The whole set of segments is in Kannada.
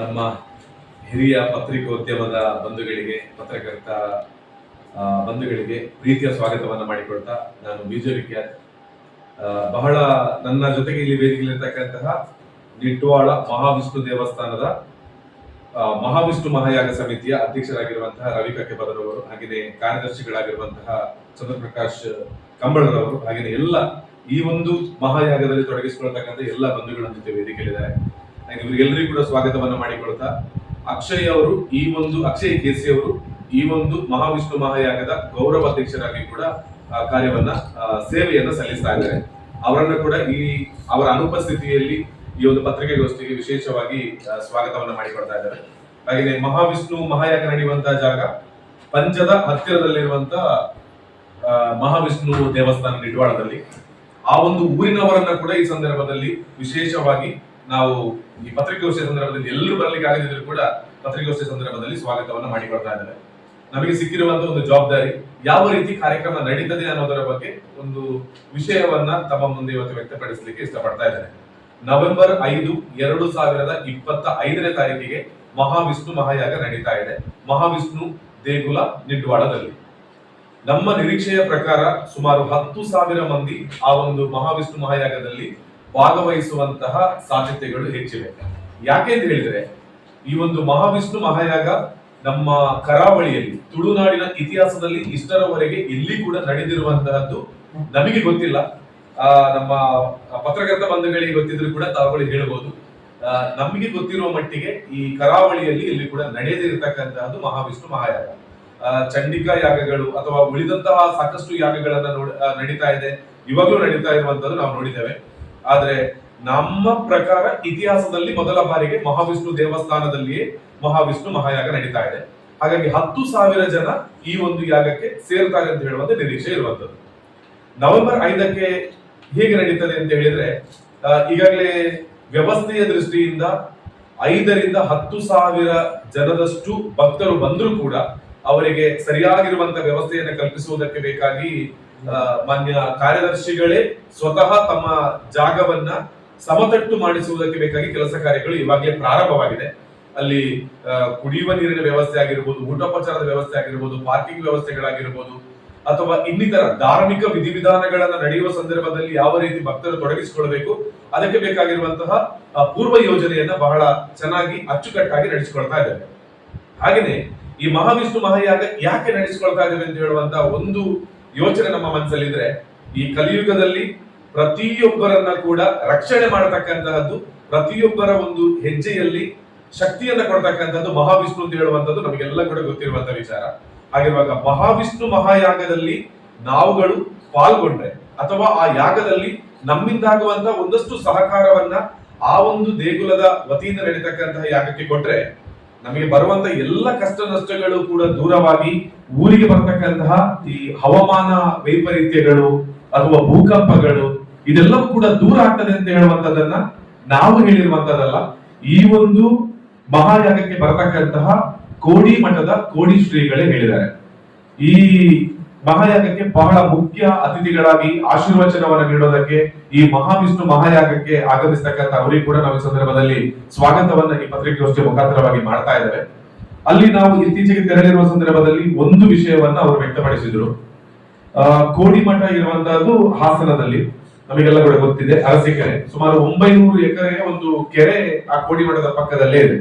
ನಮ್ಮ ಹಿರಿಯ ಪತ್ರಿಕೋದ್ಯಮದ ಬಂಧುಗಳಿಗೆ, ಪತ್ರಕರ್ತ ಬಂಧುಗಳಿಗೆ ಪ್ರೀತಿಯ ಸ್ವಾಗತವನ್ನು ಮಾಡಿಕೊಳ್ತಾ ನಾನು ವಿಖ್ಯಾತ್. ಬಹಳ ನನ್ನ ಜೊತೆಗೆ ಇಲ್ಲಿ ವೇದಿಕೆಯಲ್ಲಿರ್ತಕ್ಕಂತಹ ನಿಟ್ವಾಳ ಮಹಾವಿಷ್ಣು ದೇವಸ್ಥಾನದ ಮಹಾವಿಷ್ಣು ಮಹಾಯಾಗ ಸಮಿತಿಯ ಅಧ್ಯಕ್ಷರಾಗಿರುವಂತಹ ರವಿ ಕಕ್ಕೆಬರರವರು ಹಾಗೆಯೇ ಕಾರ್ಯದರ್ಶಿಗಳಾಗಿರುವಂತಹ ಚಂದ್ರಪ್ರಕಾಶ್ ಕಂಬಳರವರು, ಹಾಗೆಯೇ ಎಲ್ಲ ಈ ಒಂದು ಮಹಾಯಾಗದಲ್ಲಿ ತೊಡಗಿಸಿಕೊಳ್ತಕ್ಕಂಥ ಎಲ್ಲ ಬಂಧುಗಳ ಜೊತೆ ವೇದಿಕೆಯಲ್ಲಿದ್ದಾರೆ. ಇವರಿಗೆಲ್ಲರಿಗೂ ಕೂಡ ಸ್ವಾಗತವನ್ನು ಮಾಡಿಕೊಳ್ತಾ ಅಕ್ಷಯ್ ಅವರು ಈ ಒಂದು, ಅಕ್ಷಯ್ ಕೇಸಿ ಅವರು ಈ ಒಂದು ಮಹಾವಿಷ್ಣು ಮಹಾಯಾಗದ ಗೌರವ ಅಧ್ಯಕ್ಷರಾಗಿ ಕೂಡ ಕಾರ್ಯವನ್ನ ಸೇವೆಯನ್ನ ಸಲ್ಲಿಸ್ತಾ ಇದ್ದಾರೆ. ಅವರನ್ನ ಕೂಡ ಈ, ಅವರ ಅನುಪಸ್ಥಿತಿಯಲ್ಲಿ ಈ ಒಂದು ಪತ್ರಿಕೆಗೋಷ್ಠಿಗೆ ವಿಶೇಷವಾಗಿ ಸ್ವಾಗತವನ್ನ ಮಾಡಿಕೊಡ್ತಾ ಇದ್ದಾರೆ. ಹಾಗೆ ಮಹಾವಿಷ್ಣು ಮಹಾಯಾಗ ನಡೆಯುವಂತಹ ಜಾಗ, ಪಂಚದ ಹತ್ತಿರದಲ್ಲಿರುವಂತಹ ಮಹಾವಿಷ್ಣು ದೇವಸ್ಥಾನ ನಿಡ್ವಾಳದಲ್ಲಿ, ಆ ಒಂದು ಊರಿನವರನ್ನ ಕೂಡ ಈ ಸಂದರ್ಭದಲ್ಲಿ ವಿಶೇಷವಾಗಿ ನಾವು ಈ ಪತ್ರಿಕೋಷ್ಠಿಯ ಸಂದರ್ಭದಲ್ಲಿ ಎಲ್ಲರೂ ಬರಲಿಕ್ಕೆ ಆಗದಿದ್ರು ಕೂಡ ಪತ್ರಿಕೋಷ್ಠಿಯ ಸಂದರ್ಭದಲ್ಲಿ ಸ್ವಾಗತವನ್ನು ಮಾಡಿಕೊಳ್ತಾ ಇದ್ದಾರೆ. ನಮಗೆ ಸಿಕ್ಕಿರುವಂತಹ ಒಂದು ಜವಾಬ್ದಾರಿ, ಯಾವ ರೀತಿ ಕಾರ್ಯಕ್ರಮ ನಡೀತದೆ ಅನ್ನೋದರ ಬಗ್ಗೆ ಒಂದು ವಿಷಯವನ್ನ ತಮ್ಮ ಮುಂದೆ ಇವತ್ತು ವ್ಯಕ್ತಪಡಿಸಲಿಕ್ಕೆ ಇಷ್ಟಪಡ್ತಾ ಇದ್ದಾರೆ ನವೆಂಬರ್ ಐದು, ಎರಡು ಸಾವಿರದ ಇಪ್ಪತ್ತ ಐದನೇ ತಾರೀಕಿಗೆ ಮಹಾವಿಷ್ಣು ಮಹಾಯಾಗ ನಡೀತಾ ಇದೆ. ಮಹಾವಿಷ್ಣು ದೇಗುಲ ನಿಡ್ವಾಳದಲ್ಲಿ ನಮ್ಮ ನಿರೀಕ್ಷೆಯ ಪ್ರಕಾರ ಸುಮಾರು ಹತ್ತು ಸಾವಿರ ಮಂದಿ ಆ ಒಂದು ಮಹಾವಿಷ್ಣು ಮಹಾಯಾಗದಲ್ಲಿ ಭಾಗವಹಿಸುವಂತಹ ಸಾಧ್ಯತೆಗಳು ಹೆಚ್ಚಿವೆ. ಯಾಕೆ ಅಂತ ಹೇಳಿದ್ರೆ, ಈ ಒಂದು ಮಹಾವಿಷ್ಣು ಮಹಾಯಾಗ ನಮ್ಮ ಕರಾವಳಿಯಲ್ಲಿ, ತುಳುನಾಡಿನ ಇತಿಹಾಸದಲ್ಲಿ ಇಷ್ಟರವರೆಗೆ ಇಲ್ಲಿ ಕೂಡ ನಡೆದಿರುವಂತಹದ್ದು ನಮಗೆ ಗೊತ್ತಿಲ್ಲ. ನಮ್ಮ ಪತ್ರಕರ್ತ ಬಂಧುಗಳಿಗೆ ಗೊತ್ತಿದ್ರು ಕೂಡ ತಾವುಗಳು ಹೇಳ್ಬೋದು. ನಮಗೆ ಗೊತ್ತಿರುವ ಮಟ್ಟಿಗೆ ಈ ಕರಾವಳಿಯಲ್ಲಿ ಇಲ್ಲಿ ಕೂಡ ನಡೆದಿರತಕ್ಕಂತಹದ್ದು ಮಹಾವಿಷ್ಣು ಮಹಾಯಾಗ. ಚಂಡಿಕಾ ಯಾಗಗಳು ಅಥವಾ ಉಳಿದಂತಹ ಸಾಕಷ್ಟು ಯಾಗಗಳನ್ನ ನೋಡ ನಡೀತಾ ಇದೆ, ಇವಾಗಲೂ ನಡೀತಾ ಇರುವಂತದ್ದು ನಾವು ನೋಡಿದ್ದೇವೆ. ಆದ್ರೆ ನಮ್ಮ ಪ್ರಕಾರ ಇತಿಹಾಸದಲ್ಲಿ ಮೊದಲ ಬಾರಿಗೆ ಮಹಾವಿಷ್ಣು ದೇವಸ್ಥಾನದಲ್ಲಿಯೇ ಮಹಾವಿಷ್ಣು ಮಹಾಯಾಗ ನಡೀತಾ ಇದೆ. ಹಾಗಾಗಿ ಹತ್ತು ಸಾವಿರ ಜನ ಈ ಒಂದು ಯಾಗಕ್ಕೆ ಸೇರ್ತಾರೆ ಅಂತ ಹೇಳುವಂತ ನಿರೀಕ್ಷೆ ಇರುವಂತದ್ದು ನವೆಂಬರ್ ಐದಕ್ಕೆ ಹೇಗೆ ನಡೀತದೆ ಅಂತ ಹೇಳಿದ್ರೆ ಈಗಾಗಲೇ ವ್ಯವಸ್ಥೆಯ ದೃಷ್ಟಿಯಿಂದ ಐದರಿಂದ ಹತ್ತು ಸಾವಿರ ಜನದಷ್ಟು ಭಕ್ತರು ಬಂದರೂ ಕೂಡ ಅವರಿಗೆ ಸರಿಯಾಗಿರುವಂತ ವ್ಯವಸ್ಥೆಯನ್ನು ಕಲ್ಪಿಸುವುದಕ್ಕೆ ಬೇಕಾಗಿ ಮಾನ್ಯ ಕಾರ್ಯದರ್ಶಿಗಳೇ ಸ್ವತಃ ತಮ್ಮ ಜಾಗವನ್ನ ಸಮತಟ್ಟು ಮಾಡಿಸುವುದಕ್ಕೆ ಬೇಕಾಗಿ ಕೆಲಸ ಕಾರ್ಯಗಳು ಇವಾಗಲೇ ಪ್ರಾರಂಭವಾಗಿದೆ. ಅಲ್ಲಿ ಕುಡಿಯುವ ನೀರಿನ ವ್ಯವಸ್ಥೆ ಆಗಿರ್ಬೋದು, ಊಟೋಪಚಾರದ ವ್ಯವಸ್ಥೆ ಆಗಿರ್ಬೋದು, ಪಾರ್ಕಿಂಗ್ ವ್ಯವಸ್ಥೆಗಳಾಗಿರ್ಬೋದು, ಅಥವಾ ಇನ್ನಿತರ ಧಾರ್ಮಿಕ ವಿಧಿವಿಧಾನಗಳನ್ನ ನಡೆಯುವ ಸಂದರ್ಭದಲ್ಲಿ ಯಾವ ರೀತಿ ಭಕ್ತರು ತೊಡಗಿಸಿಕೊಳ್ಬೇಕು ಅದಕ್ಕೆ ಬೇಕಾಗಿರುವಂತಹ ಪೂರ್ವ ಯೋಜನೆಯನ್ನ ಬಹಳ ಚೆನ್ನಾಗಿ ಅಚ್ಚುಕಟ್ಟಾಗಿ ನಡೆಸಿಕೊಳ್ತಾ ಇದ್ದಾರೆ ಹಾಗೆಯೇ ಈ ಮಹಾವಿಷ್ಣು ಮಹಾಯಾಗ ಯಾಕೆ ನಡೆಸಿಕೊಳ್ತಾ ಇದ್ದೇವೆ ಅಂತ ಹೇಳುವಂತಹ ಒಂದು ಯೋಚನೆ ನಮ್ಮ ಮನಸ್ಸಲ್ಲಿದ್ರೆ, ಈ ಕಲಿಯುಗದಲ್ಲಿ ಪ್ರತಿಯೊಬ್ಬರನ್ನ ಕೂಡ ರಕ್ಷಣೆ ಮಾಡತಕ್ಕಂತಹದ್ದು, ಪ್ರತಿಯೊಬ್ಬರ ಒಂದು ಹೆಜ್ಜೆಯಲ್ಲಿ ಶಕ್ತಿಯನ್ನ ಕೊಡ್ತಕ್ಕಂಥದ್ದು ಮಹಾವಿಷ್ಣು ಅಂತ ಹೇಳುವಂಥದ್ದು ನಮಗೆಲ್ಲ ಕೂಡ ಗೊತ್ತಿರುವಂತ ವಿಚಾರ. ಹಾಗಿರುವಾಗ ಮಹಾವಿಷ್ಣು ಮಹಾಯಾಗದಲ್ಲಿ ನಾವುಗಳು ಪಾಲ್ಗೊಂಡ್ರೆ, ಅಥವಾ ಆ ಯಾಗದಲ್ಲಿ ನಮ್ಮಿಂದಾಗುವಂತ ಒಂದಷ್ಟು ಸಹಕಾರವನ್ನ ಆ ಒಂದು ದೇಗುಲದ ವತಿಯಿಂದ ನಡೀತಕ್ಕಂತಹ ಯಾಗಕ್ಕೆ ಕೊಟ್ರೆ ನಮಗೆ ಬರುವಂತ ಎಲ್ಲ ಕಷ್ಟ ನಷ್ಟಗಳು ಕೂಡ ದೂರವಾಗಿ ಊರಿಗೆ ಬರ್ತಕ್ಕಂತಹ ಈ ಹವಾಮಾನ ವೈಪರೀತ್ಯಗಳು ಅಥವಾ ಭೂಕಂಪಗಳು ಇದೆಲ್ಲವೂ ಕೂಡ ದೂರ ಆಗ್ತದೆ ಅಂತ ಹೇಳುವಂತದನ್ನ ನಾವು ಹೇಳಿರುವಂತದಲ್ಲ ಈ ಒಂದು ಮಹಾಯಾಗಕ್ಕೆ ಬರತಕ್ಕಂತಹ ಕೋಡಿ ಮಠದ ಕೋಡಿ ಶ್ರೀಗಳೇ ಹೇಳಿದ್ದಾರೆ. ಈ ಮಹಾಯಾಗಕ್ಕೆ ಬಹಳ ಮುಖ್ಯ ಅತಿಥಿಗಳಾಗಿ ಆಶೀರ್ವಚನವನ್ನು ನೀಡೋದಕ್ಕೆ ಈ ಮಹಾವಿಷ್ಣು ಮಹಾಯಾಗಕ್ಕೆ ಆಗಮಿಸ್ತಕ್ಕಂಥ ಅವರಿಗೆ ಕೂಡ ನಾವು ಈ ಸಂದರ್ಭದಲ್ಲಿ ಸ್ವಾಗತವನ್ನ ಈ ಪತ್ರಿಕಾಗೋಷ್ಠಿಯ ಮುಖಾಂತರವಾಗಿ ಮಾಡ್ತಾ ಇದ್ದಾರೆ ಅಲ್ಲಿ ನಾವು ಇತ್ತೀಚೆಗೆ ತೆರಳಿರುವ ಸಂದರ್ಭದಲ್ಲಿ ಒಂದು ವಿಷಯವನ್ನ ಅವರು ವ್ಯಕ್ತಪಡಿಸಿದ್ರು. ಕೋಡಿಮಠ ಇರುವಂತಹದ್ದು ಹಾಸನದಲ್ಲಿ, ನಮಗೆಲ್ಲ ಕೂಡ ಗೊತ್ತಿದೆ, ಅರಸಿಕೆರೆ. ಸುಮಾರು ಒಂಬೈನೂರು ಎಕರೆಯ ಒಂದು ಕೆರೆ ಆ ಕೋಡಿಮಠದ ಪಕ್ಕದಲ್ಲೇ ಇದೆ.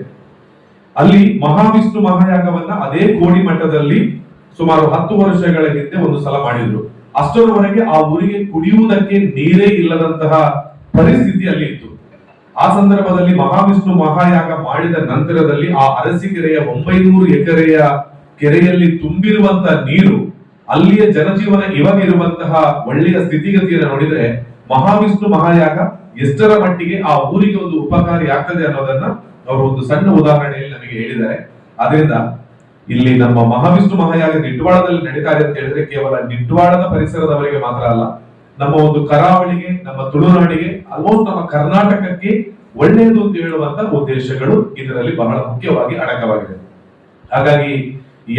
ಅಲ್ಲಿ ಮಹಾವಿಷ್ಣು ಮಹಾಯಾಗವನ್ನ ಅದೇ ಕೋಡಿಮಠದಲ್ಲಿ ಸುಮಾರು ಹತ್ತು ವರ್ಷಗಳ ಹಿಂದೆ ಒಂದು ಸಲ ಮಾಡಿದ್ರು. ಅಷ್ಟರವರೆಗೆ ಆ ಊರಿಗೆ ಕುಡಿಯುವುದಕ್ಕೆ ನೀರೇ ಇಲ್ಲದಂತಹ ಪರಿಸ್ಥಿತಿ ಅಲ್ಲಿ ಇತ್ತು. ಆ ಸಂದರ್ಭದಲ್ಲಿ ಮಹಾವಿಷ್ಣು ಮಹಾಯಾಗ ಮಾಡಿದ ನಂತರದಲ್ಲಿ ಆ ಅರಸಿಕೆರೆಯ ಒಂಬೈನೂರು ಎಕರೆಯ ಕೆರೆಯಲ್ಲಿ ತುಂಬಿರುವಂತಹ ನೀರು, ಅಲ್ಲಿಯ ಜನಜೀವನ ಇವಾಗ ಇರುವಂತಹ ಒಳ್ಳೆಯ ಸ್ಥಿತಿಗತಿಯನ್ನು ನೋಡಿದ್ರೆ ಮಹಾವಿಷ್ಣು ಮಹಾಯಾಗ ಎಷ್ಟರ ಮಟ್ಟಿಗೆ ಆ ಊರಿಗೆ ಒಂದು ಉಪಕಾರಿ ಆಗ್ತದೆ ಅನ್ನೋದನ್ನ ಅವರು ಒಂದು ಸಣ್ಣ ಉದಾಹರಣೆಯಲ್ಲಿ ನಮಗೆ ಹೇಳಿದ್ದಾರೆ. ಅದರಿಂದ ಇಲ್ಲಿ ನಮ್ಮ ಮಹಾವಿಷ್ಣು ಮಹಾಯಾಗ ನಿಟ್ವಾಳದಲ್ಲಿ ನಡೀತಾ ಇದೆ ಅಂತ ಹೇಳಿದ್ರೆ ಕೇವಲ ನಿಟ್ವಾಳದ ಪರಿಸರದವರಿಗೆ ಮಾತ್ರ ಅಲ್ಲ, ನಮ್ಮ ಒಂದು ಕರಾವಳಿಗೆ, ನಮ್ಮ ತುಳುನಾಡಿಗೆ ಆಲ್ಮೋಸ್ಟ್ ನಮ್ಮ ಕರ್ನಾಟಕಕ್ಕೆ ಒಳ್ಳೆಯದು ಅಂತ ಹೇಳುವಂತ ಉದ್ದೇಶಗಳು ಇದರಲ್ಲಿ ಬಹಳ ಮುಖ್ಯವಾಗಿ ಅಡಕವಾಗಿದೆ. ಹಾಗಾಗಿ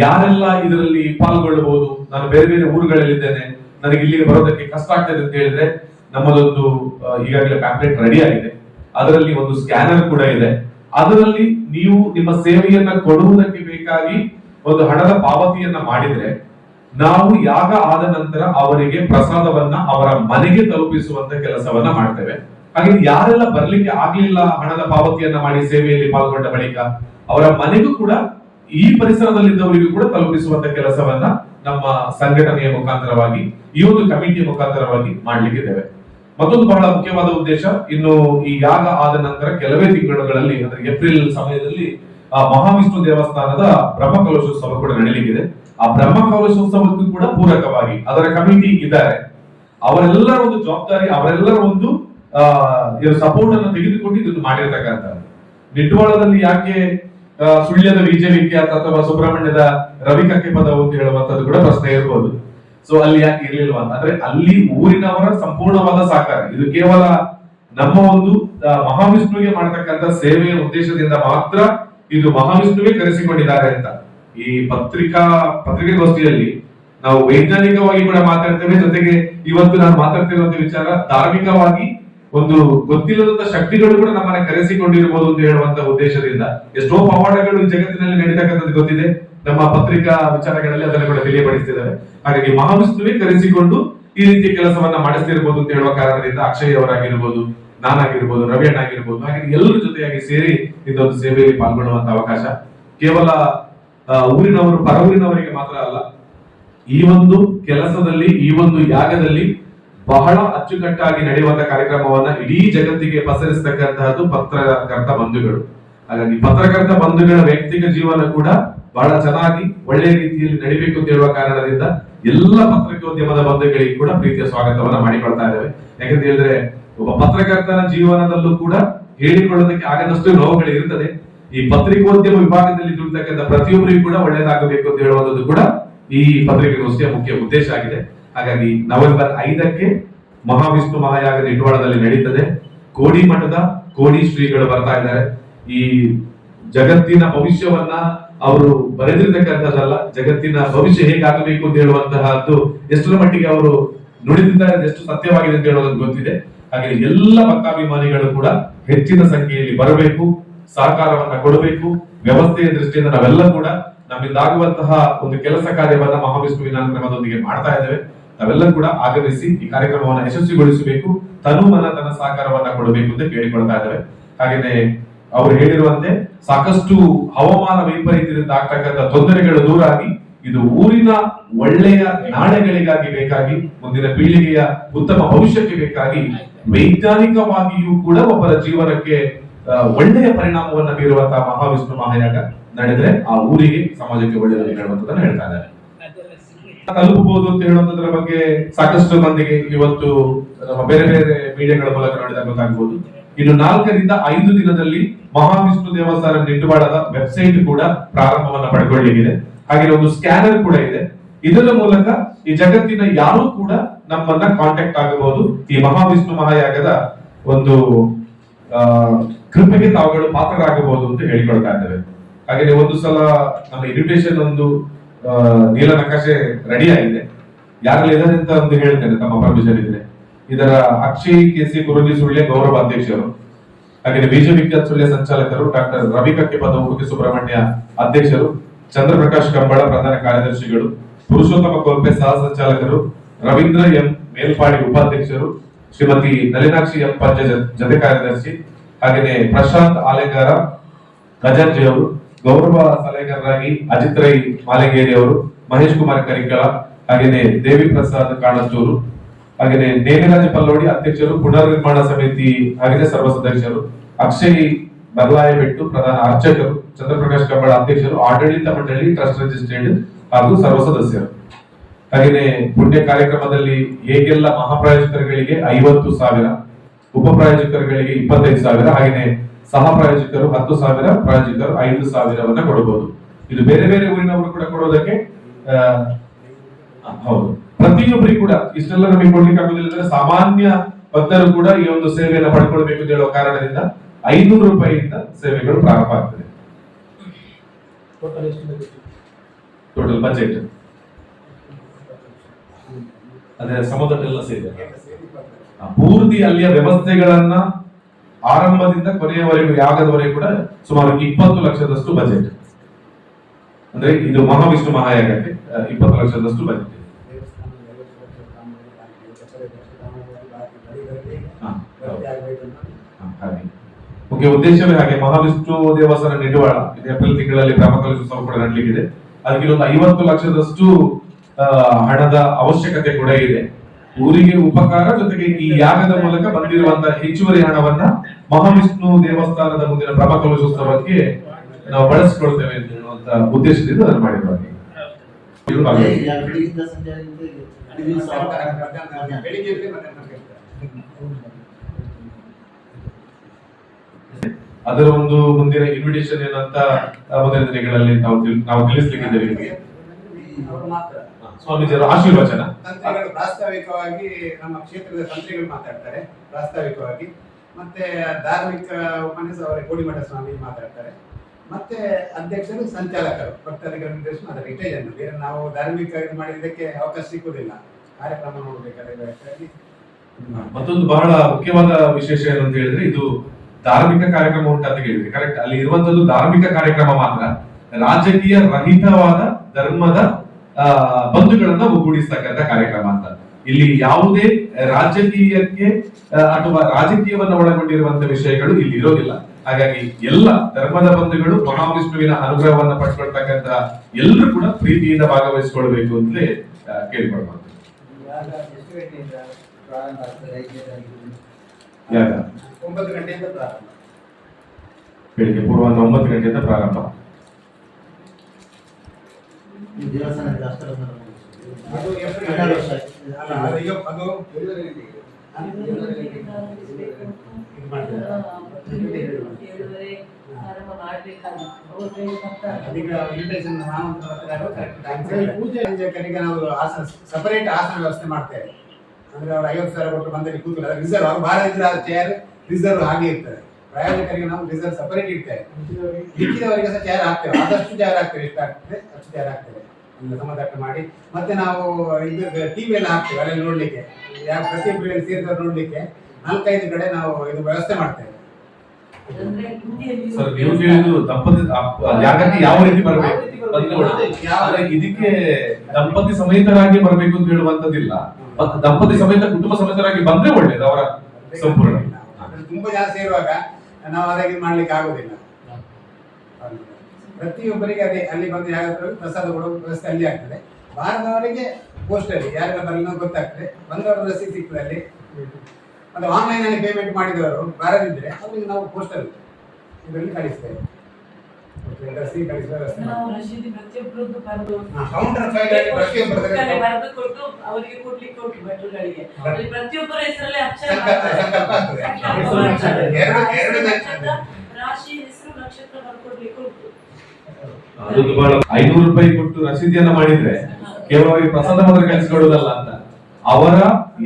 ಯಾರೆಲ್ಲ ಇದರಲ್ಲಿ ಪಾಲ್ಗೊಳ್ಳಬಹುದು ನಾನು ಬೇರೆ ಬೇರೆ ಊರುಗಳಲ್ಲಿದ್ದೇನೆ, ನನಗೆ ಇಲ್ಲಿಗೆ ಬರೋದಕ್ಕೆ ಕಷ್ಟ ಆಗ್ತದೆ ಅಂತ ಹೇಳಿದ್ರೆ ನಮ್ಮದೊಂದು ಈಗಾಗಲೇ ಪ್ಯಾಂಪ್ಲೆಟ್ ರೆಡಿ ಆಗಿದೆ. ಅದರಲ್ಲಿ ಒಂದು ಸ್ಕ್ಯಾನರ್ ಕೂಡ ಇದೆ. ಅದರಲ್ಲಿ ನೀವು ನಿಮ್ಮ ಸೇವೆಯನ್ನ ಕೊಡುವುದಕ್ಕೆ ಬೇಕಾಗಿ ಒಂದು ಹಣದ ಪಾವತಿಯನ್ನ ಮಾಡಿದ್ರೆ ನಾವು ಯಾಗ ಆದ ನಂತರ ಅವರಿಗೆ ಪ್ರಸಾದವನ್ನ ಅವರ ಮನೆಗೆ ತಲುಪಿಸುವಂತ ಕೆಲಸವನ್ನ ಮಾಡ್ತೇವೆ. ಹಾಗೆ ಯಾರೆಲ್ಲ ಬರ್ಲಿಕ್ಕೆ ಆಗ್ಲಿಲ್ಲ ಹಣದ ಪಾವತಿಯನ್ನ ಮಾಡಿ ಸೇವೆಯಲ್ಲಿ ಪಾಲ್ಗೊಂಡ ಬಳಿಕ ಅವರ ಮನೆಗೂ ಕೂಡ ಈ ಪರಿಸರದಲ್ಲಿದ್ದವರಿಗೂ ಕೂಡ ತಲುಪಿಸುವಂತ ಕೆಲಸವನ್ನ ನಮ್ಮ ಸಂಘಟನೆಯ ಮುಖಾಂತರವಾಗಿ, ಈ ಒಂದು ಕಮಿಟಿಯ ಮುಖಾಂತರವಾಗಿ ಮಾಡ್ಲಿಕ್ಕಿದ್ದೇವೆ. ಮತ್ತೊಂದು ಬಹಳ ಮುಖ್ಯವಾದ ಉದ್ದೇಶ, ಇನ್ನು ಈ ಯಾಗ ಆದ ನಂತರ ಕೆಲವೇ ತಿಂಗಳುಗಳಲ್ಲಿ, ಅಂದ್ರೆ ಏಪ್ರಿಲ್ ಸಮಯದಲ್ಲಿ ಆ ಮಹಾವಿಷ್ಣು ದೇವಸ್ಥಾನದ ಬ್ರಹ್ಮಕಲಶೋತ್ಸವ ಕೂಡ ನಡೀಲಿಕ್ಕಿದೆ. ಆ ಬ್ರಹ್ಮಕಲಶೋತ್ಸವಕ್ಕೂ ಕೂಡ ಪೂರಕವಾಗಿ ಅದರ ಕಮಿಟಿ ಇದ್ದಾರೆ. ಅವರೆಲ್ಲರ ಒಂದು ಜವಾಬ್ದಾರಿ, ಅವರೆಲ್ಲರ ಒಂದು ಸಪೋರ್ಟ್ ಅನ್ನು ತೆಗೆದುಕೊಂಡು ಇದನ್ನು ಮಾಡಿರ್ತಕ್ಕಂಥ ನಿಟ್ವಾಳದಲ್ಲಿ ಯಾಕೆ ಸುಳ್ಯದ ವಿಜಯವಿಖ್ಯ ಅಥವಾ ಸುಬ್ರಹ್ಮಣ್ಯದ ರವಿ ಪದ ಅಂತ ಹೇಳುವಂಥದ್ದು ಕೂಡ ಪ್ರಶ್ನೆ ಇರ್ಬೋದು. ಸೊ ಅಲ್ಲಿ ಯಾಕೆ ಇರಲಿಲ್ಲ ಅಂತ. ಅಂದ್ರೆ ಅಲ್ಲಿ ಊರಿನವರ ಸಂಪೂರ್ಣವಾದ ಸಹಕಾರ, ಇದು ಕೇವಲ ನಮ್ಮ ಒಂದು ಮಹಾವಿಷ್ಣುವಿಗೆ ಮಾಡತಕ್ಕಂತ ಸೇವೆಯ ಉದ್ದೇಶದಿಂದ ಮಾತ್ರ ಇದು ಮಹಾವಿಷ್ಣುವೇ ಕರೆಸಿಕೊಂಡಿದ್ದಾರೆ ಅಂತ. ಈ ಪತ್ರಿಕಾ ಪತ್ರಿಕಾಗೋಷ್ಠಿಯಲ್ಲಿ ನಾವು ವೈಜ್ಞಾನಿಕವಾಗಿ ಕೂಡ ಮಾತಾಡ್ತೇವೆ, ಜೊತೆಗೆ ಇವತ್ತು ನಾನು ಮಾತಾಡ್ತಿರುವಂತ ವಿಚಾರ, ಧಾರ್ಮಿಕವಾಗಿ ಒಂದು ಗೊತ್ತಿಲ್ಲದಂತ ಶಕ್ತಿಗಳು ಕೂಡ ನಮ್ಮನ್ನ ಕರೆಸಿಕೊಂಡಿರಬಹುದು ಅಂತ ಹೇಳುವಂತ ಉದ್ದೇಶದಿಂದ. ಎಷ್ಟೋ ಪವಾಡಗಳು ಜಗತ್ತಿನಲ್ಲಿ ನಡೀತಕ್ಕಂಥದ್ದು ಗೊತ್ತಿದೆ. ನಮ್ಮ ಪತ್ರಿಕಾ ವಿಚಾರಗಳಲ್ಲಿ ಅದನ್ನು ಕೂಡ ತಿಳಿಯಪಡಿಸ್ತಿದ್ದಾರೆ. ಹಾಗಾಗಿ ಮಹಾವಿಷ್ಣುವೇ ಕರೆಸಿಕೊಂಡು ಈ ರೀತಿಯ ಕೆಲಸವನ್ನ ಮಾಡಿಸ್ತಿರ್ಬೋದು ಅಂತ ಹೇಳುವ ಕಾರಣದಿಂದ ಅಕ್ಷಯ್ ಅವರಾಗಿರ್ಬೋದು ನಾನಾಗಿರ್ಬೋದು ರವಿ ಅಣ್ಣ ಆಗಿರ್ಬೋದು, ಹಾಗೆ ಎಲ್ಲರ ಜೊತೆಯಾಗಿ ಸೇರಿ ಇದೊಂದು ಸೇವೆಯಲ್ಲಿ ಪಾಲ್ಗೊಳ್ಳುವಂತ ಅವಕಾಶ. ಕೇವಲ ಊರಿನವರು ಪರ ಊರಿನವರಿಗೆ ಮಾತ್ರ ಅಲ್ಲ, ಈ ಒಂದು ಕೆಲಸದಲ್ಲಿ, ಈ ಒಂದು ಯಾಗದಲ್ಲಿ ಬಹಳ ಅಚ್ಚುಕಟ್ಟಾಗಿ ನಡೆಯುವಂತ ಕಾರ್ಯಕ್ರಮವನ್ನ ಇಡೀ ಜಗತ್ತಿಗೆ ಪಸರಿಸತಕ್ಕಂತಹದ್ದು ಪತ್ರಕರ್ತ ಬಂಧುಗಳು. ಹಾಗಾಗಿ ಪತ್ರಕರ್ತ ಬಂಧುಗಳ ವೈಯಕ್ತಿಕ ಜೀವನ ಕೂಡ ಬಹಳ ಚೆನ್ನಾಗಿ ಒಳ್ಳೆಯ ರೀತಿಯಲ್ಲಿ ನಡಿಬೇಕು ಅಂತ ಹೇಳುವ ಕಾರಣದಿಂದ ಎಲ್ಲ ಪತ್ರಿಕೋದ್ಯಮದ ಬಂಧುಗಳಿಗೆ ಕೂಡ ಪ್ರೀತಿಯ ಸ್ವಾಗತವನ್ನ ಮಾಡಿಕೊಳ್ತಾ ಇದ್ದೇವೆ. ಯಾಕಂತ ಹೇಳಿದ್ರೆ ಒಬ್ಬ ಪತ್ರಕರ್ತನ ಜೀವನದಲ್ಲೂ ಕೂಡ ಹೇಳಿಕೊಳ್ಳೋದಕ್ಕೆ ಆಗದಷ್ಟು ನೋವುಗಳು ಇರುತ್ತದೆ. ಈ ಪತ್ರಿಕೋದ್ಯಮ ವಿಭಾಗದಲ್ಲಿ ದುಡಿತಕ್ಕಂಥ ಪ್ರತಿಯೊಬ್ಬರಿಗೂ ಕೂಡ ಒಳ್ಳೆಯದಾಗಬೇಕು ಅಂತ ಹೇಳುವಂಥದ್ದು ಕೂಡ ಈ ಪತ್ರಿಕೆಗೋಷ್ಠಿಯ ಮುಖ್ಯ ಉದ್ದೇಶ ಆಗಿದೆ. ಹಾಗಾಗಿ ನವೆಂಬರ್ ಐದಕ್ಕೆ ಮಹಾವಿಷ್ಣು ಮಹಾಯಾಗ ನಿಟ್ವಾಳದಲ್ಲಿ ನಡೀತದೆ. ಕೋಡಿ ಮಠದ ಕೋಡಿ ಶ್ರೀಗಳು ಬರ್ತಾ ಇದ್ದಾರೆ. ಈ ಜಗತ್ತಿನ ಭವಿಷ್ಯವನ್ನ ಅವರು ಬರೆದಿರ್ತಕ್ಕಂಥದ್ದಲ್ಲ, ಜಗತ್ತಿನ ಭವಿಷ್ಯ ಹೇಗಾಗಬೇಕು ಅಂತ ಹೇಳುವಂತಹದ್ದು ಎಷ್ಟರ ಮಟ್ಟಿಗೆ ಅವರು ನುಡಿದಿದ್ದಾರೆ ಎಷ್ಟು ಸತ್ಯವಾಗಿದೆ ಅಂತ ಹೇಳೋದು ಗೊತ್ತಿದೆ. ಹಾಗೆ ಎಲ್ಲ ಪಕ್ಕಾಭಿಮಾನಿಗಳು ಕೂಡ ಹೆಚ್ಚಿನ ಸಂಖ್ಯೆಯಲ್ಲಿ ಬರಬೇಕು, ಸಹಕಾರವನ್ನ ಕೊಡಬೇಕು. ವ್ಯವಸ್ಥೆಯ ದೃಷ್ಟಿಯಿಂದ ನಾವೆಲ್ಲ ಕೂಡ ನಮ್ಮಿಂದ ಆಗುವಂತಹ ಒಂದು ಕೆಲಸ ಕಾರ್ಯವನ್ನ ಮಹಾವಿಷ್ಣುವಿನ ಕ್ರಮದೊಂದಿಗೆ ಮಾಡ್ತಾ ಇದ್ದೇವೆ. ನಾವೆಲ್ಲ ಕೂಡ ಆಗಮಿಸಿ ಈ ಕಾರ್ಯಕ್ರಮವನ್ನ ಯಶಸ್ವಿಗೊಳಿಸಬೇಕು, ತನು ಮನ ತನ್ನ ಸಹಕಾರವನ್ನ ಕೊಡಬೇಕು ಅಂತ ಕೇಳಿಕೊಳ್ತಾ ಇದ್ದಾರೆ ಹಾಗೇನೆ ಅವರು ಹೇಳಿರುವಂತೆ ಸಾಕಷ್ಟು ಹವಾಮಾನ ವೈಪರೀತ್ಯದಿಂದ ಆಗ್ತಕ್ಕಂಥ ತೊಂದರೆಗಳು ದೂರ ಆಗಿ ಇದು ಊರಿನ ಒಳ್ಳೆಯ ನಾಳೆಗಳಿಗಾಗಿ ಬೇಕಾಗಿ, ಮುಂದಿನ ಪೀಳಿಗೆಯ ಉತ್ತಮ ಭವಿಷ್ಯಕ್ಕೆ ಬೇಕಾಗಿ ವೈಜ್ಞಾನಿಕವಾಗಿಯೂ ಕೂಡ ಒಬ್ಬರ ಜೀವನಕ್ಕೆ ಒಳ್ಳೆಯ ಪರಿಣಾಮವನ್ನ ಬೀರುವಂತಹ ಮಹಾವಿಷ್ಣು ಮಹಾಯಾಗ ನಡೆದ್ರೆ ಆ ಊರಿಗೆ ಸಮಾಜಕ್ಕೆ ಒಳ್ಳೆಯದನ್ನು ಹೇಳುವಂತದನ್ನ ಹೇಳ್ತಾ ಇದ್ದಾರೆ. ತಲುಪಬಹುದು ಅಂತ ಹೇಳುವಂತದ್ರ ಬಗ್ಗೆ ಸಾಕಷ್ಟು ಮಂದಿಗೆ ಇವತ್ತು ಬೇರೆ ಬೇರೆ ಮೀಡಿಯಾಗಳ ಮೂಲಕ ನೋಡಿದಾಗ ಗೊತ್ತಾಗಬಹುದು ಇನ್ನು ನಾಲ್ಕರಿಂದ ಐದು ದಿನದಲ್ಲಿ ಮಹಾವಿಷ್ಣು ದೇವಸ್ಥಾನ ನಿಟ್ಟುವಾಡದ ವೆಬ್ಸೈಟ್ ಕೂಡ ಪ್ರಾರಂಭವನ್ನ ಪಡ್ಕೊಳ್ಳಿಗಿದೆ. ಹಾಗೆ ಒಂದು ಸ್ಕ್ಯಾನರ್ ಕೂಡ ಇದೆ. ಇದರ ಮೂಲಕ ಈ ಜಗತ್ತಿನ ಯಾರೂ ಕೂಡ ನಮ್ಮನ್ನ ಕಾಂಟ್ಯಾಕ್ಟ್ ಆಗಬಹುದು. ಈ ಮಹಾವಿಷ್ಣು ಮಹಾಯಾಗದ ಒಂದು ಕೃಪೆಗೆ ತಾವುಗಳು ಪಾತ್ರರಾಗಬಹುದು ಅಂತ ಹೇಳಿಕೊಳ್ತಾ ಇದ್ದೇವೆ. ಹಾಗೆ ಒಂದು ಸಲ ನಮ್ಮ ಇನ್ವಿಟೇಷನ್ ಒಂದು ನೀಲ ನಕಾಶೆ ರೆಡಿ ಆಗಿದೆ. ಯಾರಲ್ಲಿ ಇದ್ದಾರೆ ಅಂತ ಒಂದು ಹೇಳ್ತೇನೆ, ತಮ್ಮ ಪರ್ಮಿಷನ್ ಇದ್ರೆ ಇದರ ಅಕ್ಷಯ್ ಕೆಸಿ ಗುರುಜಿ ಸುಳ್ಯ ಗೌರವ ಅಧ್ಯಕ್ಷರು. ಹಾಗೆ ಬೀಜ ವಿಖ್ಯಾತ ಸುಳ್ಯ ಸಂಚಾಲಕರು ಡಾಕ್ಟರ್ ರವಿ ಕಟ್ಟಿಪದ ಉಡುಪಿ ಸುಬ್ರಹ್ಮಣ್ಯ ಅಧ್ಯಕ್ಷರು. ಚಂದ್ರಪ್ರಕಾಶ್ ಕಂಬಳ ಪ್ರಧಾನ ಕಾರ್ಯದರ್ಶಿಗಳು, ಪುರುಷೋತ್ತಮ ಕೋಲ್ಪೆ ಸಹ ಸಂಚಾಲಕರು ರವೀಂದ್ರ ಎಂ ಮೇಲ್ಪಾಡಿ ಉಪಾಧ್ಯಕ್ಷರು, ಶ್ರೀಮತಿ ನಲಿನಾಕ್ಷಿ ಎಂ ಪಂಚ ಜತೆ ಕಾರ್ಯದರ್ಶಿ, ಹಾಗೆಯೇ ಪ್ರಶಾಂತ್ ಆಲೆಗಾರ ಖಜಾಂಜಿ ಅವರು, ಗೌರವ ಸಲಹೆಗಾರರಾಗಿ ಅಜಿತ್ ರೈ ಮಾಲೆಗೇರಿ ಅವರು, ಮಹೇಶ್ ಕುಮಾರ್ ಕರಿಕಳ, ಹಾಗೆಯೇ ದೇವಿ ಪ್ರಸಾದ್ ಕಾಣಂಚೂರು ಹಾಗೆಯೇ ನೇಮಿರಾಜ ಪಲ್ಲೋಡಿ ಅಧ್ಯಕ್ಷರು, ಪುನರ್ನಿರ್ಮಾಣ ಸಮಿತಿ, ಹಾಗೆಯೇ ಸರ್ವ ಸದಸ್ಯರು, ಅಕ್ಷಯ್ ಬರ್ಲಾಯಬೆಟ್ಟು ಪ್ರಧಾನ ಅರ್ಚಕರು, ಚಂದ್ರಪ್ರಕಾಶ್ ಕಂಬಳ ಅಧ್ಯಕ್ಷರು, ಆಡಳಿತ ಮಂಡಳಿ, ಟ್ರಸ್ಟ್ ರಿಜಿಸ್ಟ್ರೇಡ್ ಹಾಗೂ ಸರ್ವ ಸದಸ್ಯರು. ಹಾಗೆಯೇ ಪುಣ್ಯ ಕಾರ್ಯಕ್ರಮದಲ್ಲಿ ಹೇಗೆಲ್ಲ ಮಹಾಪ್ರಾಯೋಜಕರುಗಳಿಗೆ ಐವತ್ತು ಸಾವಿರ ಉಪ ಪ್ರಾಯೋಜಕರುಗಳಿಗೆ ಇಪ್ಪತ್ತೈದು ಸಾವಿರ, ಹಾಗೆಯೇ ಸಹ ಪ್ರಾಯೋಜಕರು ಹತ್ತು ಸಾವಿರ, ಪ್ರಾಯೋಜಕರು ಐದು ಸಾವಿರವನ್ನ ಕೊಡಬಹುದು. ಇದು ಬೇರೆ ಬೇರೆ ಊರಿನವರು ಕೂಡ ಕೊಡೋದಕ್ಕೆ ಹೌದು. ಪ್ರತಿಯೊಬ್ಬರಿಗೂ ಕೂಡ ಇಷ್ಟೆಲ್ಲ ನಮಗೆ ಕೊಡ್ಲಿಕ್ಕೆ ಆಗುದಿಲ್ಲ ಅಂದ್ರೆ ಸಾಮಾನ್ಯ ಭಕ್ತರು ಕೂಡ ಈ ಒಂದು ಸೇವೆಯನ್ನು ಪಡ್ಕೊಳ್ಬೇಕು ಅಂತ ಹೇಳುವ ಕಾರಣದಿಂದ ಐನೂರು ರೂಪಾಯಿಯಿಂದ ಸೇವೆಗಳು ಪ್ರಾರಂಭ ಆಗ್ತದೆ. ಟೋಟಲ್ ಬಜೆಟ್ ಅದೇ ಸಮುದ್ರದಲ್ಲ ಸೇರಿ. ಪೂರ್ತಿ ಅಲ್ಲಿಯ ವ್ಯವಸ್ಥೆಗಳನ್ನ ಆರಂಭದಿಂದ ಕೊನೆಯವರೆಗೂ ಯಾಗದವರೆಗೂ ಕೂಡ ಸುಮಾರು ಇಪ್ಪತ್ತು ಲಕ್ಷದಷ್ಟು ಬಜೆಟ್ ಅಂದ್ರೆ ಇದು ಮಹಾವಿಷ್ಣು ಮಹಾಯಾಗಕ್ಕೆ ಇಪ್ಪತ್ತು ಲಕ್ಷದಷ್ಟು ಬಜೆಟ್ ಹಾಗೆ. ಮುಖ್ಯ ಉದ್ದೇಶವೇ ಹಾಗೆ ಮಹಾವಿಷ್ಣು ದೇವಸ್ಥಾನ ನಿಡುವಾಳ ಇದು ಏಪ್ರಿಲ್ ತಿಂಗಳಲ್ಲಿ ಗ್ರಾಮ ಕಲಶೋತ್ಸವ ಕೂಡ ನಡಲಿಕ್ಕಿದೆ. ಅದಕ್ಕೆ ಒಂದು ಐವತ್ತು ಲಕ್ಷದಷ್ಟು ಹಣದ ಅವಶ್ಯಕತೆ ಕೂಡ ಇದೆ. ಊರಿಗೆ ಉಪಕಾರ ಜೊತೆಗೆ ಈ ಯಾಗದ ಮೂಲಕ ಬಂದಿರುವಂತಹ ಹೆಚ್ಚುವರಿ ಹಣವನ್ನ ಮಹಾವಿಷ್ಣು ದೇವಸ್ಥಾನದ ಮುಂದಿನ ಗ್ರಾಮ ಕಲಶೋತ್ಸವಕ್ಕೆ ನಾವು ಬಳಸಿಕೊಳ್ತೇವೆ ಅಂತ ಹೇಳುವಂತ ಉದ್ದೇಶದಿಂದ ಅದನ್ನು ಮಾಡಿರುವಾಗ ಇದು ಅದರ ಒಂದು ಮುಂದಿನ ಇನ್ವಿಟೇಷನ್ ಏನಂತ ಮುಂದಿನ ದಿನಗಳಲ್ಲಿ ನಾವು ನಾವು ತಿಳಿಸ್ಲಿಕ್ಕಿದ್ದೇವೆ ನಿಮಗೆ. ಅವರು ಮಾತ್ರ ಸ್ವಾಮೀಜಿಯವರ ಆಶೀರ್ವಚನ. ತಂತ್ರಿಗಳು ಪ್ರಾಸ್ತಾವಿಕವಾಗಿ ನಮ್ಮ ಕ್ಷೇತ್ರದ ತಂತ್ರಿಗಳು ಮಾತಾಡ್ತಾರೆ ಪ್ರಾಸ್ತಾವಿಕವಾಗಿ. ಮತ್ತೆ ಧಾರ್ಮಿಕ ಉಪನ್ಯಾಸ ಅವರೇ ಕೋಡಿಮಠ ಸ್ವಾಮಿ ಮಾತಾಡ್ತಾರೆ. ಮತ್ತೆ ಅಧ್ಯಕ್ಷರು ಸಂಚಾಲಕರು ಭಕ್ತಾದಿಗಳ ನಿರ್ದೇಶನ ಅದರ ನಾವು ಧಾರ್ಮಿಕ ಇದು ಮಾಡಿದ್ದಕ್ಕೆ ಅವಕಾಶ ಸಿಕ್ಕುದಿಲ್ಲ ಕಾರ್ಯಕ್ರಮ ನೋಡಬೇಕಾದ್ರೆ ಮತ್ತೊಂದು ಬಹಳ ಮುಖ್ಯವಾದ ವಿಶೇಷ ಏನಂತ ಅಂತ ಹೇಳಿದ್ರೆ ಇದು ಧಾರ್ಮಿಕ ಕಾರ್ಯಕ್ರಮ ಉಂಟು ಅಂತ ಹೇಳಿದ್ರೆ ಕರೆಕ್ಟ್ ಅಲ್ಲಿ ಇರುವಂತದ್ದು ಧಾರ್ಮಿಕ ಕಾರ್ಯಕ್ರಮ ಮಾತ್ರ. ರಾಜಕೀಯ ರಹಿತವಾದ ಧರ್ಮದ ಬಂಧುಗಳನ್ನ ಒಗ್ಗೂಡಿಸ್ತಕ್ಕಂಥ ಕಾರ್ಯಕ್ರಮ ಅಂತ. ಇಲ್ಲಿ ಯಾವುದೇ ರಾಜಕೀಯಕ್ಕೆ ಅಥವಾ ರಾಜಕೀಯವನ್ನ ಒಳಗೊಂಡಿರುವಂತ ವಿಷಯಗಳು ಇಲ್ಲಿ ಇರೋದಿಲ್ಲ. ಹಾಗಾಗಿ ಎಲ್ಲ ಧರ್ಮದ ಬಂಧುಗಳು ಮಹಾವಿಷ್ಣುವಿನ ಅನುಗ್ರಹವನ್ನ ಪಡ್ಕೊಳ್ತಕ್ಕಂತ ಎಲ್ಲರೂ ಕೂಡ ಪ್ರೀತಿಯಿಂದ ಭಾಗವಹಿಸಿಕೊಳ್ಬೇಕು ಅಂತಲೇ ಆ, ಕೇಳ್ಕೊಳ್ಬೋದು. ಒಂಬತ್ತು ಗಂಟೆಯಿಂದ ಪ್ರಾರಂಭ. ಬೆಳಿಗ್ಗೆ ಪೂರ್ವ ಒಂಬತ್ತು ಗಂಟೆಯಿಂದ ಪ್ರಾರಂಭ. ಈ ಅದು ಏಪ್ರಿಲ್ ಅದು invitation ನಾವು ಆಸನ ಸಪರೇಟ್ ಆಸನ ವ್ಯವಸ್ಥೆ ಮಾಡ್ತೇವೆ ಅಂದ್ರೆ ಅವ್ರು ಐವತ್ತು ಸಾವಿರ ಕೊಟ್ಟು ಬಂದಲ್ಲಿ ಕೂತಿಲ್ಲ ರಿಸರ್ವ್ ಅವ್ರು ಚೇರ್ ರಿಸರ್ವ್ ಹಾಗೆ ಇರ್ತದೆ. ಪ್ರಯಾಣಿಕರಿಗೆ ನಾವು ರಿಸರ್ವ್ ಸಪರೇಟ್ ಇರ್ತೇವೆ ಲಿಕ್ಕಿದವರಿಗೆ ಸಹ ಚೇರ್ ಹಾಕ್ತೇವೆ ಆದಷ್ಟು ಚೇರ್ ಹಾಕ್ತೇವೆ ಎಷ್ಟು ಆಗ್ತದೆ? ಅಷ್ಟು ಚೇರ್ ಹಾಕ್ತೇವೆ ಒಂದು ಸಮತಟ್ಟು ಮಾಡಿ. ಮತ್ತೆ ನಾವು ಇದು ಟಿವಿ ಎಲ್ಲ ಹಾಕ್ತೇವೆ. ಅಲ್ಲಿ ನೋಡ್ಲಿಕ್ಕೆ. ಯಾವ ಪ್ರತಿಯೊಬ್ಬರು ಸೇರಿದವರು ನೋಡ್ಲಿಕ್ಕೆ. ನಾಲ್ಕೈದು ಕಡೆ ನಾವು ಇದು ವ್ಯವಸ್ಥೆ ಮಾಡ್ತೇವೆ. ಸರ್ ನೀವು ಕೇಳಿದ್ದು ದಂಪತಿ ಜಾಗಕ್ಕೆ ಯಾವ ರೀತಿ ಬರಬೇಕು? ಇದಕ್ಕೆ ದಂಪತಿ ಸಮೇತರಾಗಿ ಬರಬೇಕು ಅಂತ ಹೇಳುವಂತದಿಲ್ಲ ದಂಪತಿ ಸಮೇತ ಕುಟುಂಬ ಸಮೇತರಾಗಿ ಬಂದ್ರೆ ಒಳ್ಳೇದು ಅವರ ಸಂಪೂರ್ಣ. ಅದ್ರಲ್ಲಿ ತುಂಬಾ ಜಾಸ್ತಿ ಇರುವಾಗ ನಾವು ಅದಾಗಿ ಮಾಡ್ಲಿಕ್ಕೆ ಆಗೋದಿಲ್ಲ. ಪ್ರತಿಯೊಬ್ಬರಿಗೆ ಅದೇ ಅಲ್ಲಿ ಬಂದು ಯಾರಾದ್ರೂ ಪ್ರಸಾದ ಕೊಡೋ ವ್ಯವಸ್ಥೆ ಅಲ್ಲಿ ಆಗ್ತದೆ. ಬಾರದವರಿಗೆ ಪೋಸ್ಟಲ್ಲಿ ಯಾರೆಲ್ಲ ಗೊತ್ತಾಗ್ತದೆ. ಬಂದವರ ರಸೀದಿ ಸಿಗ್ತದೆ ಅಲ್ಲಿ. ಅದು ಆನ್ಲೈನ್ ಅಲ್ಲಿ ಪೇಮೆಂಟ್ ಮಾಡಿದವರು ಬಾರದಿದ್ರೆ ಅವರಿಗೆ ನಾವು ಪೋಸ್ಟಲ್ ಇದರಲ್ಲಿ ಕಳಿಸ್ತೇವೆ ನಾವು ರಶೀದಿ ಪ್ರತಿಯೊಬ್ಬರದ್ದು ಬರೆದು ಕೌಂಟರ್ ಫೈಲ್ ಅಲ್ಲಿ ಪ್ರತಿಯೊಬ್ಬರದ್ದು ಬರೆದು ಕೊಟ್ಟು ಅವರಿಗೆ ಕೊಡ್ಲಿಕ್ಕೆ ಕೊಟ್ಟು ಭಟ್ರುಗಳಿಗೆ. ಅಲ್ಲಿ ಪ್ರತಿಯೊಬ್ಬರ ಹೆಸರಲ್ಲಿ ಅಕ್ಷರ ಸಂಕಲ್ಪ ಮಾಡ್ತಾರೆ. ಸಂಕಲ್ಪ ಆಗ್ತದೆ. ಸಂಕಲ್ಪ ಮಾಡ್ತಾರೆ. ಎರಡು ಎರಡು ನಕ್ಷತ್ರ, ರಾಶಿ ಹೆಸರು ನಕ್ಷತ್ರ ಬರ್ಕೊಡ್ಲಿಕ್ಕೆ ಉಂಟು. ಅದೊಂದು ಬಹಳ ಐನೂರು ರೂಪಾಯಿ ಕೊಟ್ಟು ರಸೀದಿಯನ್ನ ಮಾಡಿದ್ರೆ ಕೇವಲ ಅವರಿಗೆ ಪ್ರಸಾದ ಮಾತ್ರ ಕಳಿಸಿಕೊಡುವುದಲ್ಲ ಅಂತ. ಅವರ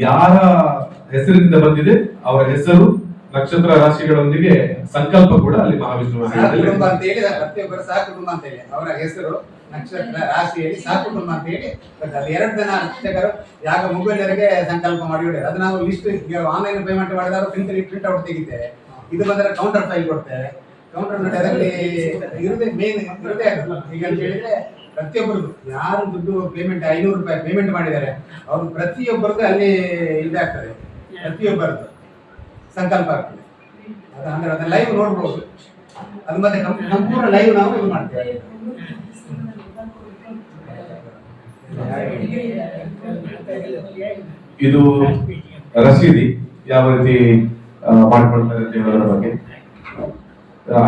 ಯಾರ ಹೆಸರಿನಿಂದ ಬಂದಿದೆ ಅವರ ಹೆಸರು ನಕ್ಷತ್ರ ರಾಶಿಗಳೊಂದಿಗೆ ಸಂಕಲ್ಪ ಕೂಡ ಅಲ್ಲಿ ಮಹಾವಿಷ್ಣು ಕುಟುಂಬ ಅಂತ ಹೇಳಿ ಪ್ರತಿಯೊಬ್ಬರು ಸಹ ಕುಟುಂಬ ಅಂತ ಹೇಳಿ. ಅವರ ಹೆಸರು ನಕ್ಷತ್ರ ರಾಶಿಯಲ್ಲಿ ಸಹ ಕುಟುಂಬ ಅಂತ ಹೇಳಿ ಎರಡು ಜನ ಅರ್ಚಕರು ಯಾಕ ಮುಗಿದವರೆಗೆ ಸಂಕಲ್ಪ ಮಾಡಿ. ಅದು ನಾವು ಲಿಸ್ಟ್ ಆನ್ಲೈನ್ ಪೇಮೆಂಟ್ ಮಾಡಿದಾಗ ಪ್ರಿಂಟ್ ಪ್ರಿಂಟ್ ಔಟ್ ತೆಗಿತೇವೆ. ಇದು ಬಂದರೆ ಕೌಂಟರ್ ಫೈಲ್ ಕೊಡ್ತೇವೆ. ಕೌಂಟರ್ ಅದರಲ್ಲಿ ಇರುದೇ ಮೇನ್ ಇರುದೇ ಈಗ ಅಂತ ಹೇಳಿದ್ರೆ ಪ್ರತಿಯೊಬ್ಬರದ್ದು ಯಾರು ದುಡ್ಡು ಪೇಮೆಂಟ್ ಐನೂರು ರೂಪಾಯಿ ಪೇಮೆಂಟ್ ಮಾಡಿದ್ದಾರೆ ಅವ್ರು ಪ್ರತಿಯೊಬ್ಬರದ್ದು ಅಲ್ಲಿ ಇದಾಗ್ತದೆ. ಪ್ರತಿಯೊಬ್ಬರದ್ದು. ಸಂಕಲ್ಪ ಆಗ್ತದೆ. ಅದು ಅಂದ್ರೆ ಅದನ್ನ ಲೈವ್ ನೋಡ್ಬೋದು. ಅದು ಮತ್ತೆ ಸಂಪೂರ್ಣ ಲೈವ್ ನಾವು ಇದು ಮಾಡ್ತೇವೆ. ಇದು ರಸೀದಿ ಯಾವ ರೀತಿ ಮಾಡಿಕೊಳ್ತಾರೆ ಅಂತ ಹೇಳೋದ್ರ ಬಗ್ಗೆ.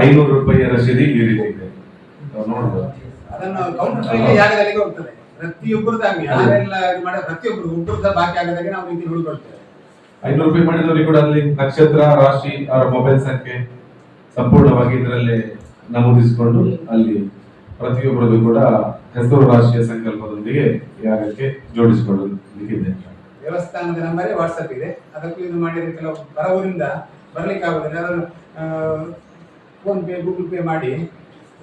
ಐನೂರು ರೂಪಾಯಿಯ ರಸೀದಿ ಈ ರೀತಿ ಇದೆ. ನೋಡ್ಬೋದು. ಅದನ್ನು ಕೌಂಟರ್ ಹೋಗ್ತದೆ? ಪ್ರತಿಯೊಬ್ಬರದಾಗಿ ಯಾರೆಲ್ಲ ಇದು ಪ್ರತಿಯೊಬ್ಬರು ಒಬ್ಬರದ ಬಾಕಿ ಆಗದಾಗೆ ನಾವು ರೀತಿ ಉಳ್ಕೊಳ್ತೇವೆ ಐನೂರು ರೂಪಾಯಿ ಮಾಡಿದವರಿಗೆ ಕೂಡ ಅಲ್ಲಿ ನಕ್ಷತ್ರ ರಾಶಿ ಅವರ ಮೊಬೈಲ್ ಸಂಖ್ಯೆ ಸಂಪೂರ್ಣವಾಗಿ ಇದರಲ್ಲಿ ನಮೂದಿಸಿಕೊಂಡು ಅಲ್ಲಿ ಪ್ರತಿಯೊಬ್ಬರದ್ದು ಕೂಡ ಹೆಸರು ರಾಶಿಯ ಸಂಕಲ್ಪದೊಂದಿಗೆ ಯಾಗಕ್ಕೆ ಜೋಡಿಸಿಕೊಳ್ಳಲಿಕ್ಕಿದೆ. ದೇವಸ್ಥಾನದ ನಂಬರೇ ವಾಟ್ಸಪ್ ಇದೆ. ಅದಕ್ಕೂ ಇದು ಮಾಡಿದ್ರೆ ಕೆಲವು ಹೊರ ಊರಿಂದ ಬರ್ಲಿಕ್ಕೆ ಆಗುದಿಲ್ಲ. ಅದನ್ನು ಫೋನ್ ಪೇ ಗೂಗಲ್ ಪೇ ಮಾಡಿ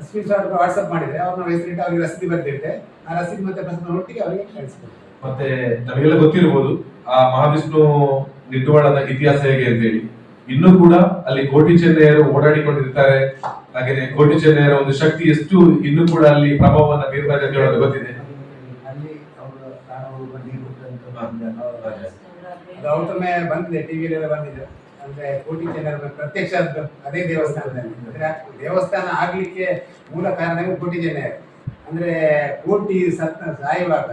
ಸ್ಕ್ರೀನ್ ಶಾಟ್ ವಾಟ್ಸಪ್ ಮಾಡಿದ್ರೆ ಅವ್ರನ್ನ ಹೆಸರಿಟ್ಟು ಅವ್ರಿಗೆ ರಸೀದಿ ಬರ್ದಿರುತ್ತೆ. ಆ ರಸೀದಿ ಮತ್ತೆ ಪ್ರಸಾದ ಒಟ್ಟಿಗೆ ಅವರಿಗೆ ಕಳಿಸ್ಬೋದು. ಮತ್ತೆ ನಮಗೆಲ್ಲ ಗೊತ್ತಿರಬಹುದು ಆ ಮಹಾವಿಷ್ಣು ನಿಟ್ಟುವಾಳದ ಇತಿಹಾಸ ಹೇಗೆ ಅಂತ ಹೇಳಿ ಇನ್ನೂ ಕೂಡ ಅಲ್ಲಿ ಕೋಟಿ ಚೆನ್ನಯ್ಯರು ಓಡಾಡಿಕೊಂಡಿರ್ತಾರೆ. ಹಾಗೇನೆ ಕೋಟಿ ಚೆನ್ನಯ್ಯರ ಒಂದು ಶಕ್ತಿ ಎಷ್ಟು ಇನ್ನೂ ಕೂಡ ಅಲ್ಲಿ ಪ್ರಭಾವವನ್ನ ಅಂತ ಹೇಳೋದು ಗೊತ್ತಿದೆ. ಔತಮೆ ಬಂದಿದೆ ಟಿವಿಲೆಲ್ಲ ಬಂದಿದೆ. ಅಂದ್ರೆ ಕೋಟಿ ಜನರ ಪ್ರತ್ಯಕ್ಷ ಅದು ಅದೇ ದೇವಸ್ಥಾನದಲ್ಲಿ. ಅಂದ್ರೆ ದೇವಸ್ಥಾನ ಆಗ್ಲಿಕ್ಕೆ ಮೂಲ ಕಾರಣವೇ ಕೋಟಿ ಜನ ಅಂದ್ರೆ ಕೋಟಿ ಸತ್ತ ಸಾಯುವಾಗ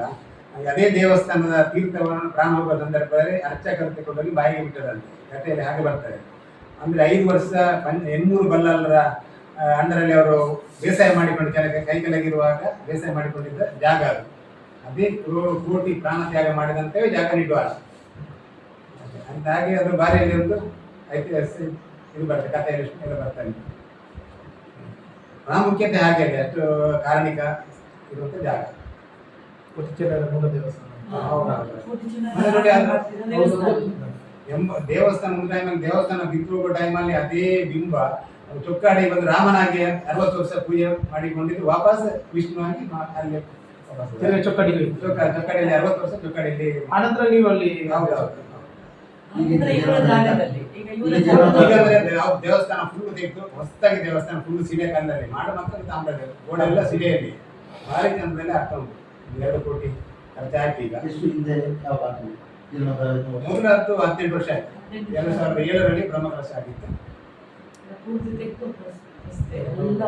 ಅದೇ ದೇವಸ್ಥಾನದ ತೀರ್ಥವನ್ನು ಪ್ರಾಣ ಹೋಗುವ ಸಂದರ್ಭದಲ್ಲಿ ಅರ್ಚಕರು ತಗೊಂಡೋಗಿ ಬಾಯಿಗೆ ಬಿಟ್ಟದಂತೆ. ಕಥೆಯಲ್ಲಿ ಹಾಗೆ ಬರ್ತಾರೆ ಅಂದರೆ ಐದು ವರ್ಷ ಪಂಚ ಎನ್ನೂರು ಬಲ್ಲಲರ ಅಂದರಲ್ಲಿ ಅವರು ಬೇಸಾಯ ಮಾಡಿಕೊಂಡು ಕೆಳಗೆ ಕೈ ಕೆಳಗಿರುವಾಗ ಬೇಸಾಯ ಮಾಡಿಕೊಂಡಿದ್ದ ಜಾಗ ಅದು. ಅದೇ ಕೋಟಿ ಪ್ರಾಣ ತ್ಯಾಗ ಮಾಡಿದಂತೆ ಜಾಗ ನಿಡುವಾರ ಹಾಗೆ ಅದು ಬಾರಿಯಲ್ಲಿ ಒಂದು ಐತಿಹಾಸಿಕ ಇದು ಬರ್ತದೆ, ಕಥೆಯಲ್ಲಿ ಎಲ್ಲ ಬರ್ತಾನೆ ಪ್ರಾಮುಖ್ಯತೆ ಹಾಗೆ ಅಷ್ಟು ಕಾರಣಿಕ ಇರುವಂಥ ಜಾಗ. ಕೊಚ್ಚಿಚೆನ್ನೈನ ಮೂಲ ದೇವಸ್ಥಾನ. ದೇವಸ್ಥಾನ. ಎಂಬ ದೇವಸ್ಥಾನ ಒಂದು ಟೈಮಲ್ಲಿ ದೇವಸ್ಥಾನ ಬಿದ್ದು ಹೋಗೋ ಟೈಮಲ್ಲಿ ಅದೇ ಬಿಂಬ. ಚೊಕ್ಕಾಡಿ ಬಂದು ರಾಮನಾಗಿ ಅರವತ್ತು ವರ್ಷ ಪೂಜೆ ಮಾಡಿಕೊಂಡಿದ್ದು ವಾಪಸ್ ವಿಷ್ಣು ಆಗಿ ಅಲ್ಲಿ ವಾಪಸ್ ತಿರ್ಗಾ ಚೊಕ್ಕಡಿಗೆ. ಚೊಕ್ಕ- ಚೊಕ್ಕಾಡಿಯಲ್ಲಿ ಅರವತ್ತು ವರ್ಷ ಚೊಕ್ಕಾಡಿಯಲ್ಲಿ ಆನಂತರ ನೀವು ಅಲ್ಲಿ ದೇವಸ್ಥಾನ ಫುಲ್ ತೆಗೆದು ಹೊಸದಾಗಿ ದೇವಸ್ಥಾನ ಫುಲ್ ಸಿಡೆ ಕಾಲದಲ್ಲಿ ಮಾಡ ಮಕ್ಕಳು ತಾಮ್ರದ ಗೋಡೆಲ್ಲ ಸಿಡೆಯಲ್ಲಿ ಭಾರಿ ಚಂದದಲ್ಲಿ ಆಗ್ತಾ ಉಂಟು. ಎರಡು ಕೋಟಿ ಖರ್ಚು ಆಯ್ತು ಈಗ. ಎಷ್ಟು ಹಿಂದೆ ಯಾವ ವರ್ಷ ಆಯ್ತು. ಎರಡು ಸಾವಿರದ ಏಳರಲ್ಲಿ ಆಗಿತ್ತು. ಅಷ್ಟೇ ಎಲ್ಲ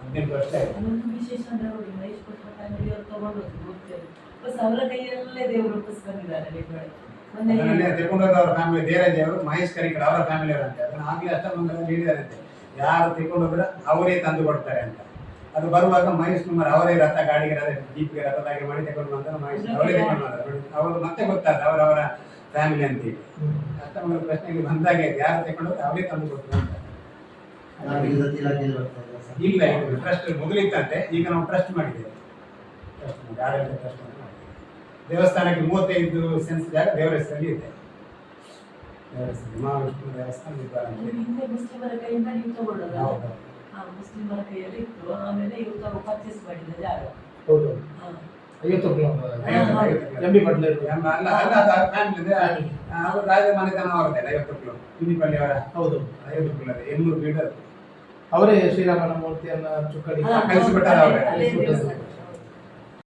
ಹದಿನೆಂಟು ವರ್ಷ ಆಯ್ತು. ಅದೊಂದು ವಿಶೇಷ ಅಂದ್ರೆ ನೋಡಿ ಮಹೇಶ್ ಟೈಮಲ್ಲಿ ಅವ್ರು ತಗೊಂಡೋದು ಗೊತ್ತಿಲ್ಲ ಬಸ್ ಅವರ ಕೈಯಲ್ಲೇ ದೇವರು ಮೊನ್ನೆ ಅವರ ಫ್ಯಾಮಿಲಿ ಅವರು ಮಹೇಶ್ ಕರಿಕಡ ಅವರ ಫ್ಯಾಮಿಲಿ ಅವರಂತೆ ಅದನ್ನ ಆಗ್ಲೇ ಅಷ್ಟೊಂದು ಯಾರು ತೆಕೊಂಡೋದ್ರೆ ಅವರೇ ತಂದು ಕೊಡ್ತಾರೆ ಅಂತ. ಅದು ಬರುವಾಗ ಮಹೇಶ್ ಕುಮಾರ್ ಅವರೇ ರಥ ಗಾಡಿಗೆ ರಥ ಜೀಪ್ಗೆ ರಥದಾಗೆ ಮಾಡಿ ತಗೊಂಡು ಬಂದರು ಮಹೇಶ್ ಅವರೇ ತಗೊಂಡು ಬಂದ್ರು. ಅವರು ಮತ್ತೆ ಗೊತ್ತಾದ ಅವರವರ ಫ್ಯಾಮಿಲಿ ಅಂತ. ಹೇಳಿ ಅಷ್ಟಮಂಗಲ ಪ್ರಶ್ನೆಗೆ ಬಂದಾಗ ಯಾರು ತಗೊಂಡು ಅವರೇ ತಂದು ಕೊಡ್ತಾರೆ ಇಲ್ಲ ಟ್ರಸ್ಟ್ ಮುಗಿಲಿತ್ತಂತೆ ಈಗ ನಾವು ಟ್ರಸ್ಟ್ ಮಾಡಿದ್ದೇವೆ. ಟ್ರಸ್ಟ್ ಮಾಡಿ ಆಡಳಿತ ಟ್ರಸ್ಟ್ ಅಂತ ಮಾಡಿದ್ದೇವೆ ದೇವಸ್ಥಾನಕ್ಕೆ ಮೂವತ್ತೈದು ಸೆನ್ಸ್ ಜಾಗ ದೇವರ ಹೆಸರಲ್ಲಿ ಇದೆ. ದೇವರ ಮಹಾವಿಷ್ಣು ದೇವಸ್ಥಾನ ಹಿಂದೆ. ಮುಸ್ಲಿಮರ ಕೈಯಲ್ಲಿ ಇತ್ತು ಆಮೇಲೆ ಇವರು ಪರ್ಚೇಸ್ ಮಾಡಿದ ಜಾಗ. ಹೌದು. ಹಾ. ಐವತ್ತು ಅವರು ರಾಜ ಮನೆತನ ಅವರದೇ ಐವತ್ತು ಕಿಲೋ ಪಿನಿಪಲ್ಲಿ ಅವರ. ಹೌದು. ಐವತ್ತು ಕಿಲೋ ಅವರೇ ಶ್ರೀರಾಮನ ಮೂರ್ತಿಯನ್ನ ಚುಕ್ಕಡಿ ಹಾ, ಕಲಿಸಿಬಿಟ್ಟಾರೆ ಅವರೇ.